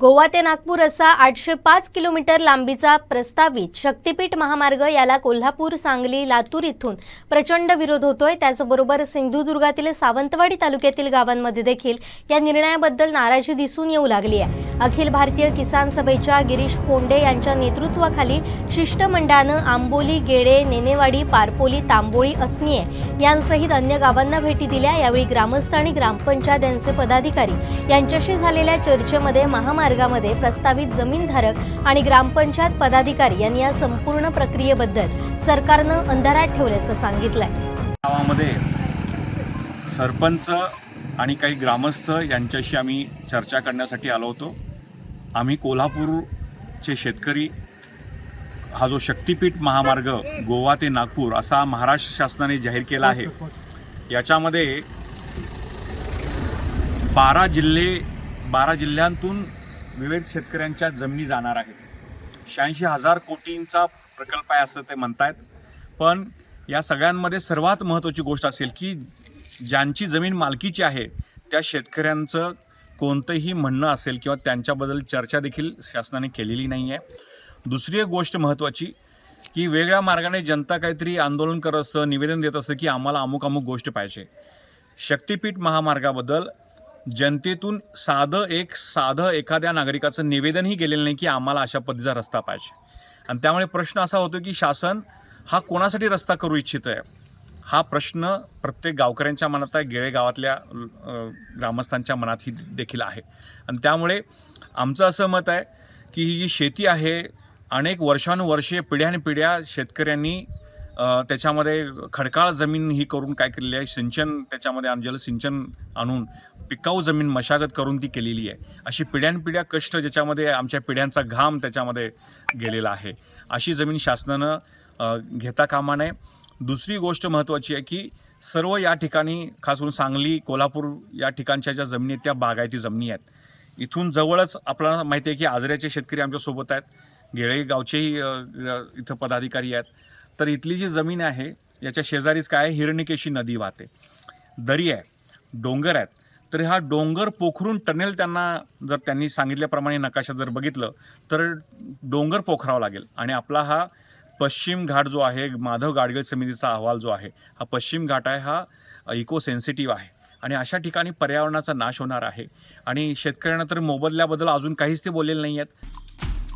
गोवा ते नागपूर असा आठशे पाच किलोमीटर लांबीचा प्रस्तावित शक्तीपीठ महामार्ग याला कोल्हापूर सांगली लातूर इथून प्रचंड विरोध होतोय. त्याचबरोबर सिंधुदुर्गातील सावंतवाडी तालुक्यातील गावांमध्ये देखील या निर्णयाबद्दल नाराजी दिसून येऊ लागली आहे. अखिल भारतीय किसान सभेच्या गिरीश फोंडे यांच्या नेतृत्वाखाली शिष्टमंडळानं आंबोली गेडे नेनेवाडी पारपोली तांबोळी असनिये यांसहित अन्य गावांना भेटी दिल्या. यावेळी ग्रामस्थ आणि ग्रामपंचायत यांचे पदाधिकारी यांच्याशी झालेल्या चर्चेमध्ये महामार्गामध्ये प्रस्तावित जमीनधारक आणि ग्रामपंचायत पदाधिकारी यांनी या संपूर्ण प्रक्रियेबद्दल सरकारनं अंधारात ठेवल्याचं सांगितलंय. गावामध्ये सरपंच आणि काही ग्रामस्थ यांच्याशी आम्ही चर्चा करण्यासाठी आलो होतो. आम्ही कोल्हापूरचे शेतकरी हा जो शक्तीपीठ महामार्ग गोवा ते नागपूर असा महाराष्ट्र शासनाने जाहीर केला आहे याच्यामध्ये बारा जिल्हे बारा जिल्ह्यांतून विविध शेतकऱ्यांच्या जमिनी जाणार आहेत. शहाऐंशी हजार कोटींचा प्रकल्प आहे असं ते म्हणतायत. पण या सगळ्यांमध्ये सर्वात महत्त्वाची गोष्ट असेल की ज्यांची जमीन मालकीची आहे त्या शेतकऱ्यांचं कोणतंही म्हणणं असेल किंवा त्यांच्याबद्दल चर्चा देखील शासनाने केलेली नाही आहे. दुसरी एक गोष्ट महत्त्वाची की वेगळ्या मार्गाने जनता काहीतरी आंदोलन करत असतं निवेदन देत असतं की आम्हाला अमुक अमुक गोष्ट पाहिजे. शक्तीपीठ महामार्गाबद्दल जनतेतून साधं एक साधं एखाद्या नागरिकाचं निवेदनही गेलेलं नाही की आम्हाला अशा पद्धतीचा रस्ता पाहिजे. आणि त्यामुळे प्रश्न असा होतो की शासन हा कोणासाठी रस्ता करू इच्छित आहे हा प्रश्न प्रत्येक गावकऱ्यांच्या मनात आहे गेळे गावातल्या ग्रामस्थांच्या मनातही देखील आहे. आणि त्यामुळे आमचं असं मत आहे की ही जी शेती आहे अनेक वर्षानुवर्षे पिढ्यानपिढ्या शेतकऱ्यांनी त्याच्यामध्ये खडकाळ जमीन ही करून काय केलेली आहे? सिंचन त्याच्यामध्ये आणलेलं जलसिंचन आणून पिकाऊ जमीन मशागत करून ती केलेली आहे. अशी पिढ्यानपिढ्या कष्ट ज्याच्यामध्ये आमच्या पिढ्यांचा घाम त्याच्यामध्ये गेलेला आहे. अशी जमीन शासनानं घेता कामा नये. दुसरी गोष्ट महत्त्वाची आहे की सर्व या ठिकाणी खास करून सांगली कोल्हापूर या ठिकाणच्या ज्या जमिनी आहेत त्या बागायती जमिनी आहेत. इथून जवळच आपल्याला माहिती आहे की आजऱ्याचे शेतकरी आमच्यासोबत आहेत. गेळे गावचेही इथं पदाधिकारी आहेत. तर इथली जी जमीन आहे याच्या शेजारीच काय आहे? नदी वाहते. दरी आहे डोंगर आहेत. तर हा डोंगर पोखरून टनेल त्यांना जर त्यांनी सांगितल्याप्रमाणे नकाशात जर बघितलं तर डोंगर पोखरावा लागेल. आणि आपला हा पश्चिम घाट जो आहे माधव गाडगीळ समितीचा अहवाल जो आहे हा पश्चिम घाट आहे हा इको सेन्सिटिव्ह आहे. आणि अशा ठिकाणी पर्यावरणाचा नाश होणार आहे. आणि शेतकऱ्यांना तर मोबदल्याबद्दल अजून काहीच ते बोललेले नाही आहेत